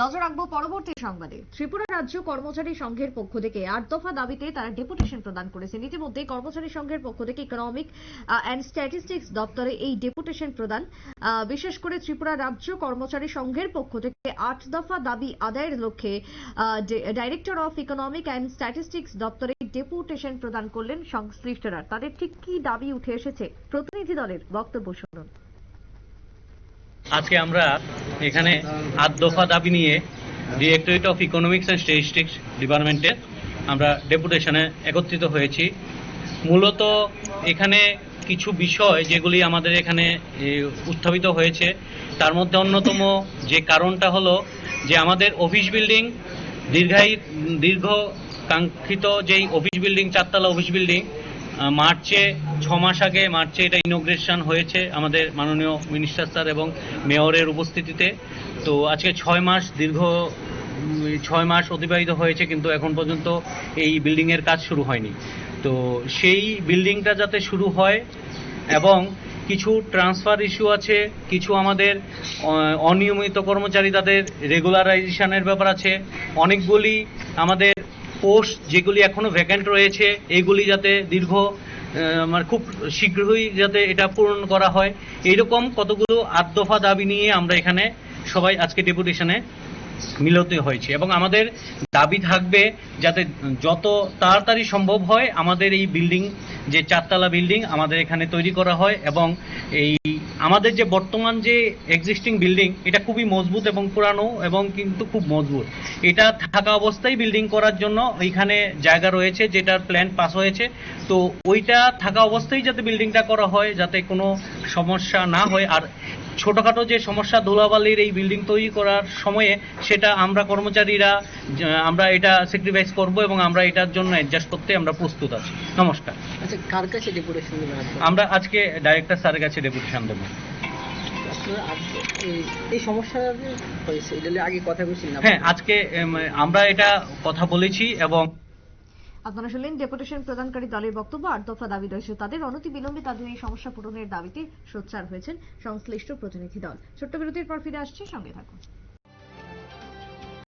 নজর রাখব পরবর্তী সংবাদে। ত্রিপুরা রাজ্য কর্মচারী সংঘের পক্ষ থেকে আট দফা দাবিতে তারা ডেপুটেশন প্রদান করেছেন। ইতিমধ্যে কর্মচারী সংঘের পক্ষ থেকে ইকোনমিক অ্যান্ড স্ট্যাটিস্টিক্স দপ্তরে এই ডেপুটেশন প্রদান। বিশেষ করে ত্রিপুরা রাজ্য কর্মচারী সংঘের পক্ষ থেকে আট দফা দাবি আদায়ের লক্ষ্যে director of economic and statistics দপ্তরে ডেপুটেশন প্রদান করলেন সংশ্লিষ্টরা। তাদের ঠিক কি দাবি উঠে এসেছে? প্রতিনিধি দলের বক্তব্য শুনুন। আজকে আমরা এখানে আট দফা দাবি নিয়ে directorate of economics and statistics ডিপার্টমেন্টের আমরা ডেপুটেশনে একত্রিত হয়েছি। মূলত এখানে কিছু বিষয় যেগুলি আমাদের এখানে উত্থাপিত হয়েছে, তার মধ্যে অন্যতম যে কারণটা হলো যে আমাদের অফিস বিল্ডিং দীর্ঘায়ী দীর্ঘ কাঙ্ক্ষিত যেই অফিস বিল্ডিং চারতলা অফিস বিল্ডিং মার্চে ছ মাস আগে মার্চে এটা ইনোগ্রেশন হয়েছে আমাদের মাননীয় মিনিস্টার স্যার এবং মেয়রের উপস্থিতিতে। তো আজকে ছয় মাস দীর্ঘ ছয় মাস অতিবাহিত হয়েছে কিন্তু এখন পর্যন্ত এই বিল্ডিংয়ের কাজ শুরু হয়নি। তো সেই বিল্ডিংটা যাতে শুরু হয় এবং কিছু ট্রান্সফার ইস্যু আছে, কিছু আমাদের অনিয়মিত কর্মচারী তাদের রেগুলারাইজেশনের ব্যাপার আছে, অনেকগুলি আমাদের পোস্ট যেগুলি এখনও ভ্যাকেন্ট রয়েছে এইগুলি যাতে দীর্ঘ আহ, মানে খুব শীঘ্রই যাতে এটা পূরণ করা হয়। এইরকম কতগুলো আট দফা দাবি নিয়ে আমরা এখানে সবাই আজকে ডেপুটেশনে মিলিত হয়েছে। এবং আমাদের দাবি থাকবে যাতে যত তাড়াতাড়ি সম্ভব হয় আমাদের এই বিল্ডিং, যে চারতলা বিল্ডিং আমাদের এখানে তৈরি করা হয় এবং এই আমাদের যে বর্তমান যে এক্সিস্টিং বিল্ডিং এটা খুবই মজবুত এবং পুরানো এবং কিন্তু খুব মজবুত। এটা থাকা অবস্থায় বিল্ডিং করার জন্য ওইখানে জায়গা রয়েছে যেটার প্ল্যান পাস হয়েছে। তো ওইটা থাকা অবস্থায় যাতে বিল্ডিংটা করা হয়, যাতে কোনো সমস্যা না হয়, আর ছোটখাটো যে সমস্যা ধুলাবালির এই বিল্ডিং তৈরি করার সময়ে সেটা আমরা কর্মচারীরা আমরা এটা স্যাক্রিফাইস করব এবং আমরা এটার জন্য অ্যাডজাস্ট করতে আমরা প্রস্তুত আছি। নমস্কার। আচ্ছা কার কাছে ডেপুটেশন আমরা আজকে ডাইরেক্টর স্যারের কাছে ডেপুটেশন দেবো। এই- এই সমস্যা হয়েছে আগে কথা বলছিলেন হ্যাঁ আজকে আমরা এটা কথা বলেছি এবং আপনারা শুনলেন ডেপুটেশন প্রদানকারী দলের বক্তব্য আট দফা দাবি রয়েছে তাদের অনতি বিলম্বে তাদের এই সমস্যা পূরণের দাবিতে সোচ্চার হয়েছেন সংশ্লিষ্ট প্রতিনিধি দল। ছোট্ট বিরতির পর ফিরে আসছি, সঙ্গে থাকুন।